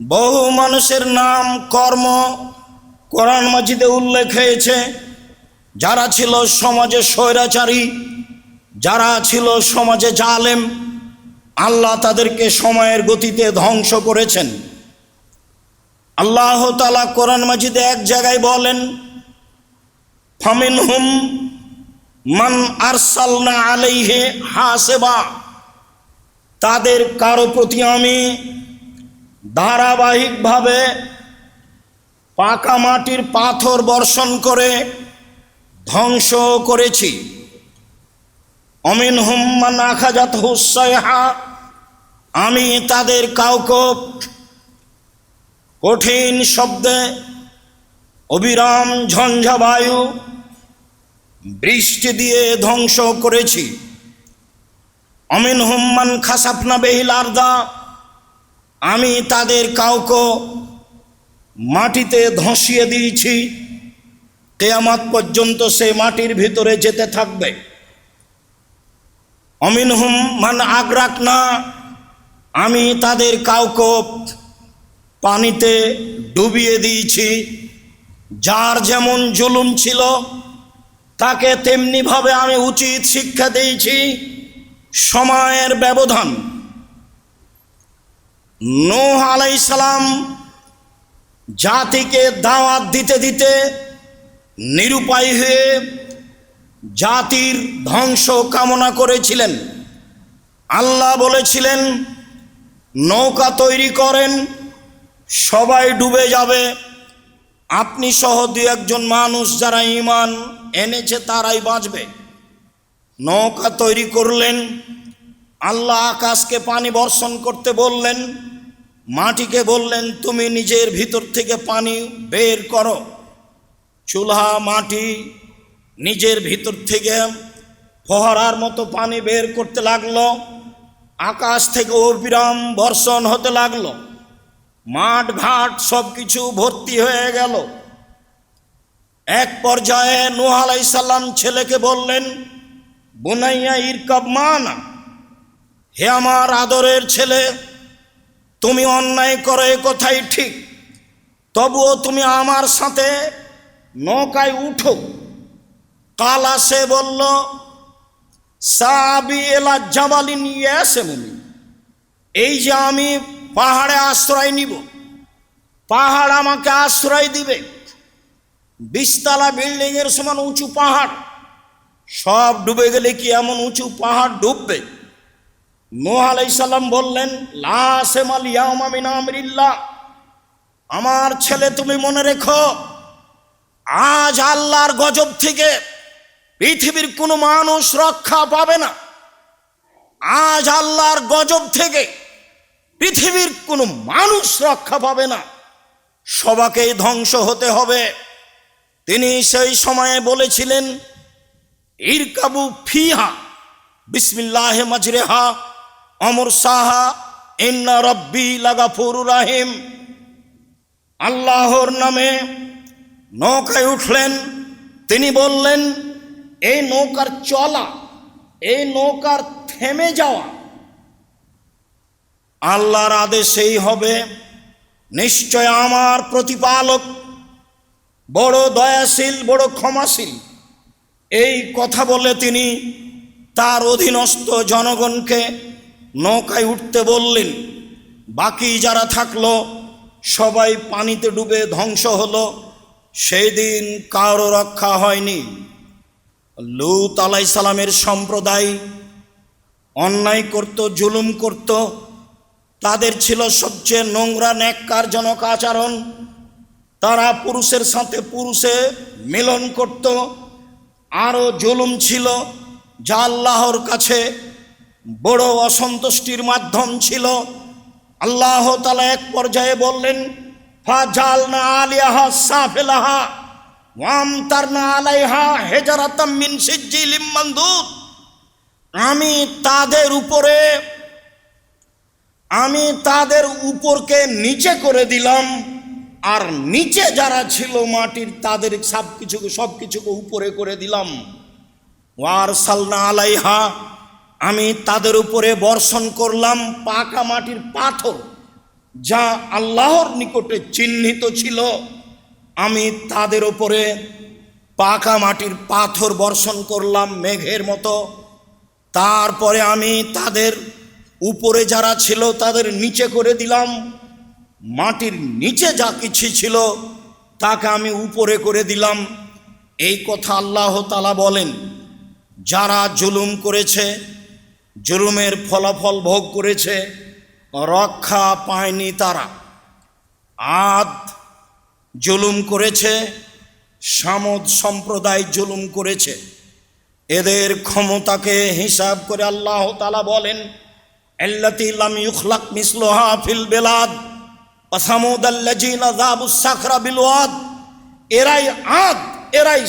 বহু মানুষের নাম কর্ম কোরআন মাজিদে উল্লেখ হয়েছে। যারা ছিল সমাজে স্বৈরাচারী, যারা ছিল সমাজে জালেম, আল্লাহ তাদেরকে সময়ের গতিতে ধ্বংস করেছেন। আল্লাহ তালা কোরআন মাজিদে এক জায়গায় বলেন ফামিন হুম মান আরসালনা আলাইহে হাসেবা। তাদের কারও প্রতি আমি ধারাবাহিকভাবে পাকা মাটির পাথর বর্ষণ করে ধ্বংস করেছি। অমিন হুম্মান আখাজাত হুসাইহা আমি তাদের কাউকে কঠিন শব্দে অবিরাম ঝঞ্ঝা বায়ু, বৃষ্টি দিয়ে ধ্বংস করেছি। অমিন হুম্মান খাসাফনা বেহিল আর্দা আমি তাদের কাউকে মাটিতে ধসিয়ে দিয়েছি। কেয়ামাত পর্যন্ত সে মাটির ভিতরে যেতে থাকবে। অমিন হুম মান আগ্রাক না আমি তাদের কাউকে পানিতে ডুবিয়ে দিয়েছি। যার যেমন জুলুম ছিল, তাকে তেমনিভাবে আমি উচিত শিক্ষা দিয়েছি। সময়ের ব্যবধান নূহ আলাইসালাম জাতিকে দাওয়াত দিতে দিতে নিরুপায় হয়ে জাতির ধ্বংস কামনা করেছিলেন। আল্লাহ বলেছিলেন, নৌকা তৈরি করেন, সবাই ডুবে যাবে। আপনি সহ দু একজন মানুষ যারা ইমান এনেছে তারাই বাঁচবে। নৌকা তৈরি করলেন আল্লাহ আকাশকে পানি বর্ষণ করতে বললেন, মাটিকে বললেন, তুমি নিজের ভিতর থেকে পানি বের করো। চুলহা মাটি নিজের ভিতর থেকে ফহরার মতো পানি বের করতে লাগল। আকাশ থেকে অবিরাম বর্ষণ হতে লাগল। মাঠ, ঘাট সব কিছু ভর্তি হয়ে গেল। এক পর্যায়ে নুহ আলাইসাল্লাম ছেলেকে বললেন, বুনাইয়া ইরকাব মানা। হে আমার আদরের ছেলে, তুমি অন্যায় করো, এ কথাই ঠিক। তবুও তুমি আমার সাথে নৌকায় উঠো। কালা সে বলল, সাবি এলা জাবালিন ইয়াসে মুনি। এই যে আমি পাহাড়ে আশ্রয় নিব, পাহাড় আমাকে আশ্রয় দিবে। বিশতলা বিল্ডিং এর সমান উঁচু পাহাড়, সব ডুবে গেলে কি এমন উঁচু পাহাড় ডুববে? নোহ আলাইসাল্লাম বললেন লাসেমাল আমরিল্লাহ। আমার ছেলে তুমি মনে রেখো, আজ আল্লাহর গজব থেকে পৃথিবীর কোনো মানুষ রক্ষা পাবে না। আজ আল্লাহর গজব থেকে পৃথিবীর কোনো মানুষ রক্ষা পাবে না। সবাকেই ধ্বংস হতে হবে। তিনি সেই সময়ে বলেছিলেন, ইরকাবু ফিহা, বিসমিল্লাহ মাজরেহা। অমর সাহা, ইন্না রব্বি লাগাফুর রাহিম। আল্লাহর নামে নৌকায় উঠলেন। তিনি বললেন, এই নৌকার চলা, এই নৌকার থেমে যাওয়া, আল্লাহর আদেশেই হবে। নিশ্চয় আমার প্রতিপালক বড় দয়াশীল, বড় ক্ষমাশীল। এই কথা বলে তিনি তার অধীনস্থ জনগণকে নৌকায় উঠতে বললেন, বাকি যারা থাকল, সবাই পানিতে ডুবে ধ্বংস হলো। সেই দিন কারও রক্ষা হয়নি। লুত আলাই সালামের সম্প্রদায় অন্যায় করত, জুলুম করত। তাদের ছিল সবচেয়ে নোংরা, ন্যাক্কারজনক আচরণ। তারা পুরুষের সাথে পুরুষে মিলন করত। আরও জুলুম ছিল যা আল্লাহর কাছে বড় অসন্তুষ্টির মাধ্যম ছিল। আল্লাহ তালা এক পর্যায়ে বললেন, ফা জাল না আলিয়াহা সাফেলাহা ওয়াম তার না আলাইহা হেজারাতাম মিন সিজ্জিলিম মানদুদ। আমি তাদের উপরে, আমি তাদের উপরকে নিচে করে দিলাম, আর নিচে যারা ছিল মাটির, তাদের সব কিছুকে সব কিছুকে উপরে করে দিলাম। ওয়ার সালনা আলাইহা আমি তাদের উপরে বর্ষণ করলাম পাকা মাটির পাথর, যা আল্লাহর নিকটে চিহ্নিত ছিল। আমি তাদের উপরে পাকা মাটির পাথর বর্ষণ করলাম মেঘের মতো। তারপরে আমি তাদের উপরে যারা ছিল, তাদের নিচে করে দিলাম। মাটির নিচে যা কিছু ছিল, তাকে আমি উপরে করে দিলাম। এই কথা আল্লাহ তালা বলেন, যারা জুলুম করেছে জুলুমের ফলাফল ভোগ করেছে, রক্ষা পায়নি তারা। আদ জুলুম করেছে, সামদ সম্প্রদায় জুলুম করেছে। এদের ক্ষমতাকে হিসাব করে আল্লাহ তালা বলেন বেলাদ এরাই আদ, এরাই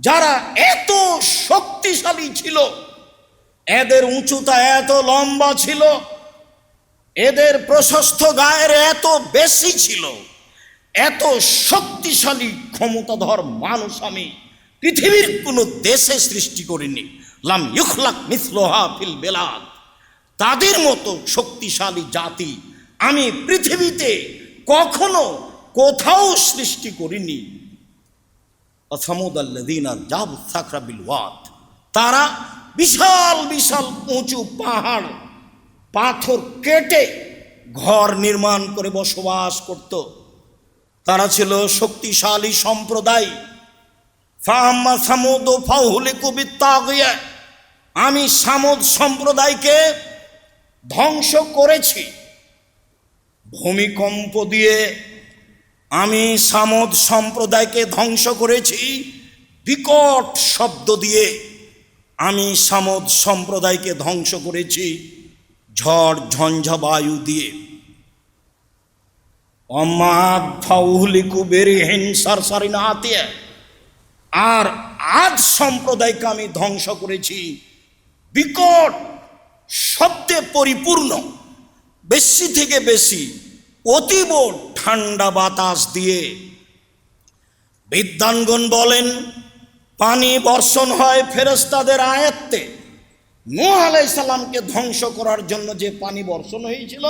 যারা এত শক্তিশালী ছিল। এদের উঁচুতা এত লম্বা ছিল, এদের প্রশস্ত গায়ের এত বেশি ছিল, এত শক্তিশালী ক্ষমতাধর মানুষ আমি পৃথিবীর কোনো দেশে সৃষ্টি করিনি। লাম ইউখলাক মিসলোহা ফিল বেলাদ। তাদের মতো শক্তিশালী জাতি আমি পৃথিবীতে কখনো কোথাও সৃষ্টি করিনি। অসামুদাল্লাদিনা জাব সাকরা বিল ওয়াদ। তারা বিশাল বিশাল উঁচু পাহাড়, পাথর কেটে ঘর নির্মাণ করে বসবাস করত। তারা ছিল শক্তিশালী সম্প্রদায়। ফাহাম্মা সামুদ ও ফাহুলে কবিতা আমি সামুদ সম্প্রদায়কে ধ্বংস করেছি। ভূমিকম্প দিয়ে আমি সামদ সম্প্রদায়কে ধ্বংস করেছি। বিকট শব্দ দিয়ে আমি সামদ সম্প্রদায়কে ধ্বংস করেছি ঝড় ঝঞ্ঝা বায়ু দিয়ে। অমাদ ফাউহলিকু বেরি হিংসার সারিনা হাতিয়া আর আজ সম্প্রদায়কে আমি ধ্বংস করেছি। বিকট শব্দে পরিপূর্ণ, বেশি থেকে বেশি, অতীব ঠান্ডা বাতাস দিয়ে। বিদ্যানগণ বলেন পানি বর্ষণ হয় ফেরেস্তাদের আয়ত্তে। নূহ আলাইসাল্লামকে ধ্বংস করার জন্য যে পানি বর্ষণ হয়েছিল,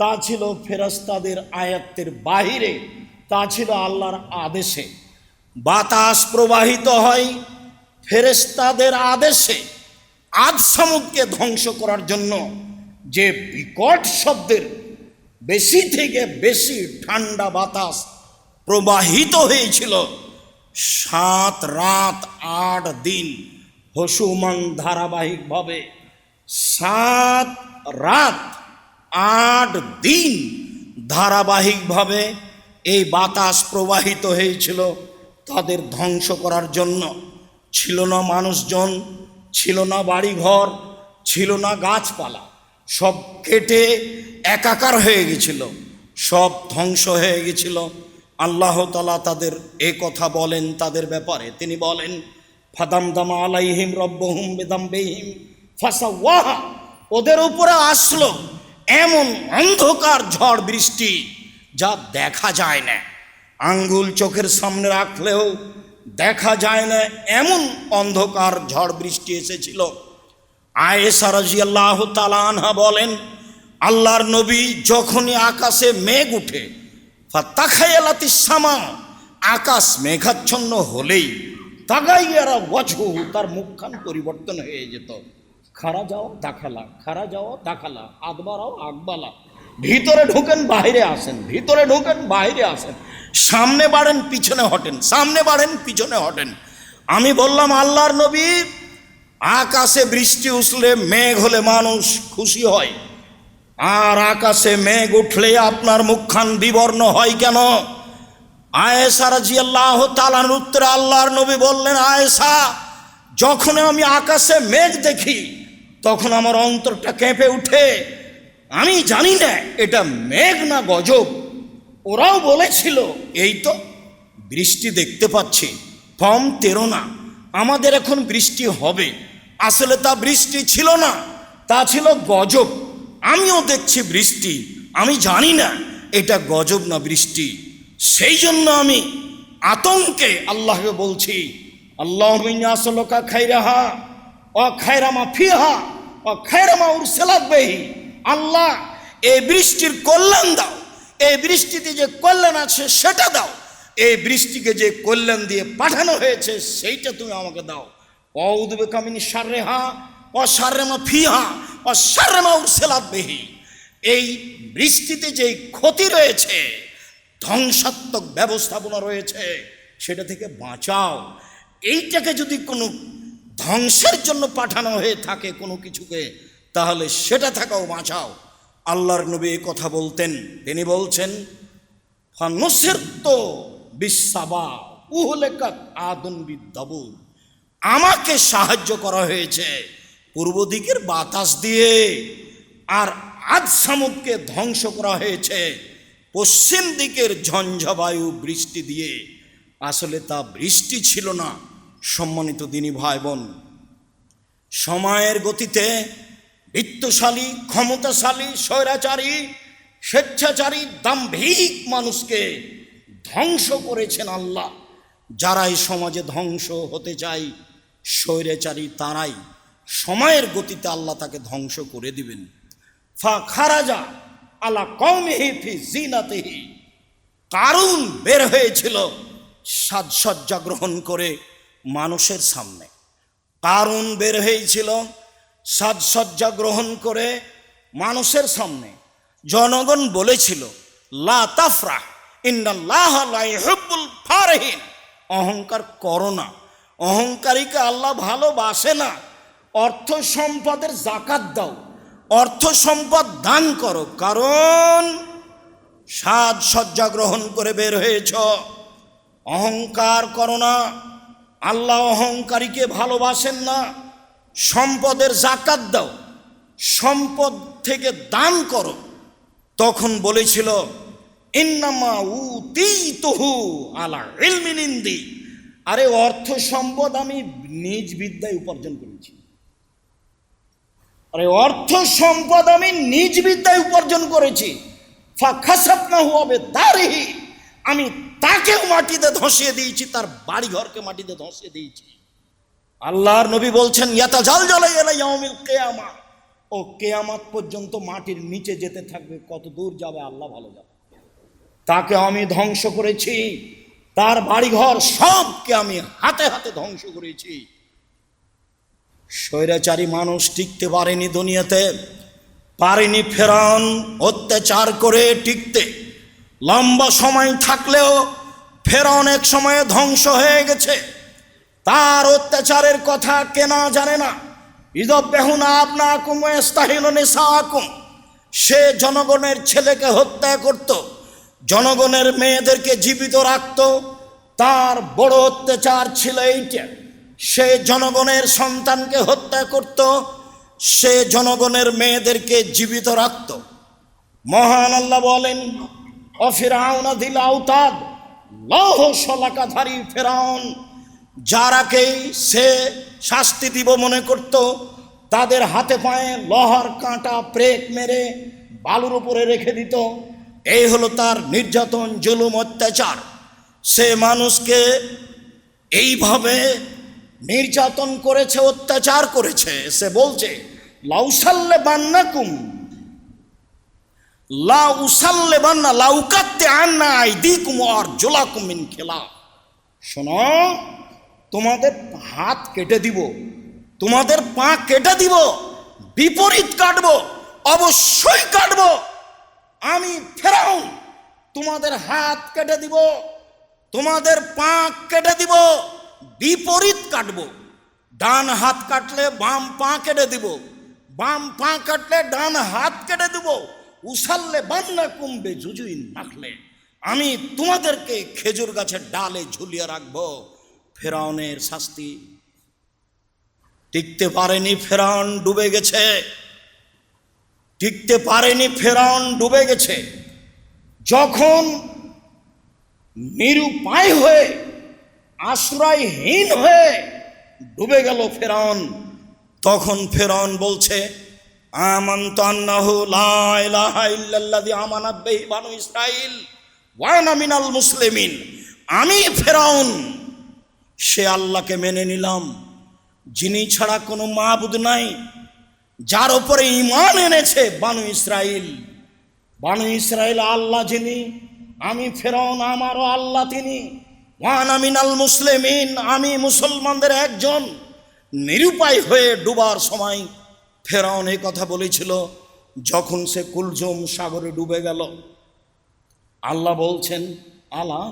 তা ছিল ফেরেস্তাদের আয়ত্তের বাহিরে, তা ছিল আল্লাহর আদেশে। বাতাস প্রবাহিত হয় ফেরেস্তাদের আদেশে। আজ সমুদ্রকে ধ্বংস করার জন্য যে বিকট শব্দের বেশি থেকে বেশি ঠান্ডা বাতাস প্রবাহিত হয়েছিল সাত রাত আট দিন হসুমান ধারাবাহিকভাবে সাত রাত আট দিন ধারাবাহিকভাবে এই বাতাস প্রবাহিত হয়েছিল তাদের ধ্বংস করার জন্য। ছিল না মানুষজন, ছিল না বাড়িঘর, ছিল না গাছপালা। সব কেটে একাকার হয়ে গেছিল। সব ধ্বংস হয়ে গেছিল। আল্লাহ তালা তাদের এ কথা বলেন, তাদের ব্যাপারে তিনি বলেন ফাদাম দামা আলাইহিম রব্বহুম বেদাম বেহিম ফাসা ওয়াহা ওদের উপরে আসলো এমন অন্ধকার ঝড় বৃষ্টি যা দেখা যায় না। আঙ্গুল চোখের সামনে রাখলেও দেখা যায় না, এমন অন্ধকার ঝড় বৃষ্টি এসেছিল। আয়েসা রাজিয়াল্লাহ তালানহা বলেন, আল্লাহর নবী যখনই আকাশে মেঘ উঠে সামা আকাশ মেঘাচ্ছন্ন হলেই তাগাইয়ারা ওয়াজহু, তার মুখখান পরিবর্তন হয়ে যেত। খারা যাও, দাখালা খারা যাও, দাখালা আদবারাও আগবালা ভিতরে ঢুকেন বাইরে আসেন, ভিতরে ঢুকেন বাইরে আসেন। সামনে বাড়েন, পিছনে হটেন, সামনে বাড়েন, পিছনে হটেন। আমি বললাম, আল্লাহর নবী, আকাশে বৃষ্টি উঠলে, মেঘ হলে মানুষ খুশি হয়। আর আকাশে মেঘ উঠলে আপনার মুখখান বিবর্ণ হয় কেন? আয়েসা রাজি আল্লাহ তালার উত্তরে আল্লাহর নবী বললেন আয়েসা যখন আমি আকাশে মেঘ দেখি, তখন আমার অন্তরটা কেঁপে উঠে। আমি জানি না, এটা মেঘ না গজব। ওরাও বলেছিল, এই তো বৃষ্টি দেখতে পাচ্ছি ফম তেরো না। আমাদের এখন বৃষ্টি হবে। আসলে তা বৃষ্টি ছিল না, তা ছিল গজব। আমিও দেখছি বৃষ্টি, আমি জানি না এটা গজব না বৃষ্টি। সেই জন্য আমি আতঙ্কে আল্লাহকে বলছি, আল্লাহ আসলকা খাইরাহা অ খায়রামা ফিহা, অ খায়রামা উরসেলাত বেহি। আল্লাহ এই বৃষ্টির কল্যাণ দাও এই বৃষ্টিতে যে কল্যাণ আছে সেটা দাও এই বৃষ্টিকে যে কল্যাণ দিয়ে পাঠানো হয়েছে সেইটা তুমি আমাকে দাও। অ অউদবে কামিনী সারে হা ও সারেমা ফিহা ও সারেমা উসেলাত বেহি। এই বৃষ্টিতে যে ক্ষতি রয়েছে, ধ্বংসাত্মক ব্যবস্থাপনা রয়েছে, সেটা থেকে বাঁচাও। এইটাকে যদি কোনো ধ্বংসের জন্য পাঠানো হয়ে থাকে কোনো কিছুকে, তাহলে সেটা থাকাও বাঁচাও। আল্লাহর নবী কথা বলতেন। তিনি বলছেন ফানুসের তো বিশ্বাবা উহলেকাত আদন বিদ্যাবুর আমাকে সাহায্য করা হয়েছে। পূর্ব দিকের বাতাস দিয়ে আর আজ সামুদকে ধ্বংস করা হয়েছে। পশ্চিম দিকের ঝঞ্ঝাবায়ু বৃষ্টি দিয়ে। আসলে তা বৃষ্টি ছিল না, সম্মানিত দিনী ভাই বোন সময়ের গতিতে বিত্তশালী, ক্ষমতাশালী, স্বৈরাচারী, স্বেচ্ছাচারী, দাম্ভিক মানুষকে ধ্বংস করেছেন আল্লাহ। যারা এই সমাজে ধ্বংস হতে চায়, স্বৈরাচারী তারাই। সময়ের গতিতে আল্লাহ তাকে ধ্বংস করে দিবেন। ফা খারাজা আলা কৌমেহি ফি জিনাতেহি। কারুন বের হয়েছিল সাজসজ্জা গ্রহণ করে মানুষের সামনে। কারুন বের হয়েছিল সাজসজ্জা গ্রহণ করে মানুষের সামনে। জনগণ বলেছিল, লা তাফরা ইন্নাল্লাহ লা ইউহিব্বুল ফারহিন। অহংকার করো না। অহংকারীকে আল্লাহ ভালোবাসে না। অর্থ সম্পদের জাকাত দাও, অর্থ সম্পদ দান করো, কারণ সাজসজ্জা গ্রহণ করে বের হয়েছ। অহংকার করো না, আল্লাহ অহংকারীকে ভালোবাসেন না, সম্পদের জাকাত দাও, সম্পদ থেকে দান করো। তখন বলেছিল, ইন্নামা উতি তহু আলা ইলমিনিন্দি আরে অর্থ সম্পদ আমি নিজ বিদ্যায় উপার্জন করেছি। আরে অর্থ সম্পদ আমি নিজ বিদ্যায় উপার্জন করেছি। ফাখাসাপনা হবে দারিহি আমি তাকেও মাটিতে ধসিয়ে দিয়েছি, তার বাড়ি ঘরকে মাটিতে ধসিয়ে দিয়েছি। আল্লাহর নবী বলছেন ইয়াতা জাল জ্বালাই এলাই ইয়াউমিল কেয়ামা। ও কেয়ামাত পর্যন্ত মাটির নিচে যেতে থাকবে, কত দূর যাবে, আল্লাহ ভালো যাবে তাকে আমি ধ্বংস করেছি, তার বাড়িঘর সবকে আমি হাতে হাতে ধ্বংস করেছি। স্বৈরাচারী মানুষ টিকতে পারেনি দুনিয়াতে, পারেনি ফেরান অত্যাচার করে টিকতে। লম্বা সময় থাকলেও ফেরান এক সময়ে ধ্বংস হয়ে গেছে। তার অত্যাচারের কথা কেনা জানে না। ইদব বেহুনা আপনা আকুম স্তাহিল আকুম সে জনগণের ছেলেকে হত্যা করত, জনগণের মেয়েদেরকে জীবিত রাখত। তার বড় অত্যাচার ছিল এইটা। সে জনগণের সন্তানকে হত্যা করত, সে জনগণের মেয়েদেরকে জীবিত রাখত। মহান আল্লাহ বলেন, অফিরাউনা দিল আউতাদ লৌহ শলাকাধারী ফেরাউন যারাকেই সে শাস্তি দিব মনে করত, তাদের হাতে পায়ে লোহার কাঁটা প্রেক মেরে বালুর উপরে রেখে দিত। এই হলো তার নির্যাতন, জুলুম, অত্যাচার। সে মানুষকে এইভাবে নির্যাতন করেছে, অত্যাচার করেছে। সে বলছে লাউসাল্লে বান্নাকুম লা উসাল্লে বান্না লাউকাত্তে আন্না আইদিকুম আর জোলাকুম মিন খেলা। শোনো, তোমাদের হাত কেটে দিব, তোমাদের পা কেটে দিব, বিপরীত কাটবো, অবশ্যই কাটবো। আমি ফেরাও তোমাদের হাত কেটে দিব, তোমাদের পা কেটে দিব। বিপরীত কাটবো। ডান হাত কাটলে বাম পা কেটে দিব। বাম পা কাটলে ডান হাত কেটে দিব। উসাল্লে বান্না কুম্বে জুজুইন রাখলে আমি তোমাদেরকে খেজুর গাছের ডালে ঝুলিয়ে রাখব। ফেরাউনের শাস্তি। টিকতে পারেনি ফেরাউন, ডুবে গেছে। টিকতে পারেনি ফেরাউন, ডুবে গেছে। যখন নিরুপায় হয়ে আশ্রয়হীন হয়ে ডুবে গেল ফেরাউন। তখন ফেরাউন বলছে মুসলিমিন। আমি ফেরাউন, সে আল্লাহকে মেনে নিলাম, যিনি ছাড়া কোনো মাবুদ নাই, যার উপরে ইমান এনেছে বানু ইসরাইল বানু ইসরায়েল আল্লাহ যিনি, আমি ফেরাউন আমারও আল্লাহ তিনি। ওয়ান আমিনাল মুসলিমিন, আমি মুসলমানদের একজন নিরুপায় হয়ে ডুবার সময় ফেরাউন এই কথা বলেছিল, যখন সে কুলজুম সাগরে ডুবে গেল। আল্লাহ বলছেন, আলা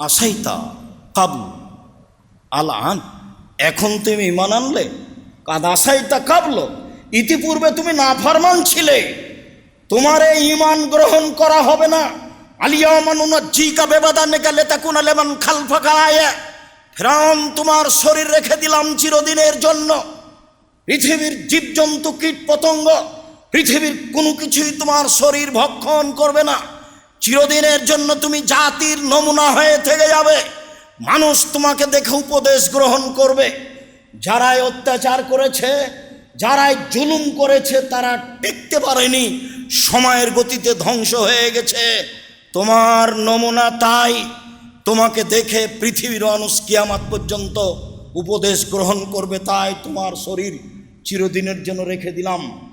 আসাইতা কাবু আলান এখন তুমি ইমান আনলে? কাদ আসাইতা কাবলো, ইতিপূর্বে তুমি নাফরমান ছিলে, তোমার এই ইমান গ্রহণ করা হবে না। ফেরাম তোমার শরীর রেখে দিলাম চিরদিনের জন্য। পৃথিবীর জীবজন্তু কীট পতঙ্গ পৃথিবীর কোনো কিছুই তোমার শরীর ভক্ষণ করবে না। চিরদিনের জন্য তুমি জাতির নমুনা হয়ে থেকে যাবে। মানুষ তোমাকে দেখে উপদেশ গ্রহণ করবে। যারাই অত্যাচার করেছে, যারাই জুলুম করেছে, তারা টিকতে পারেনি। সময়ের গতিতে ধ্বংস হয়ে গেছে। তোমার নমুনা তাই তোমাকে দেখে পৃথিবীর মানুষ কিয়ামাত পর্যন্ত উপদেশ গ্রহণ করবে তাই তোমার শরীর চিরদিনের জন্য রেখে দিলাম।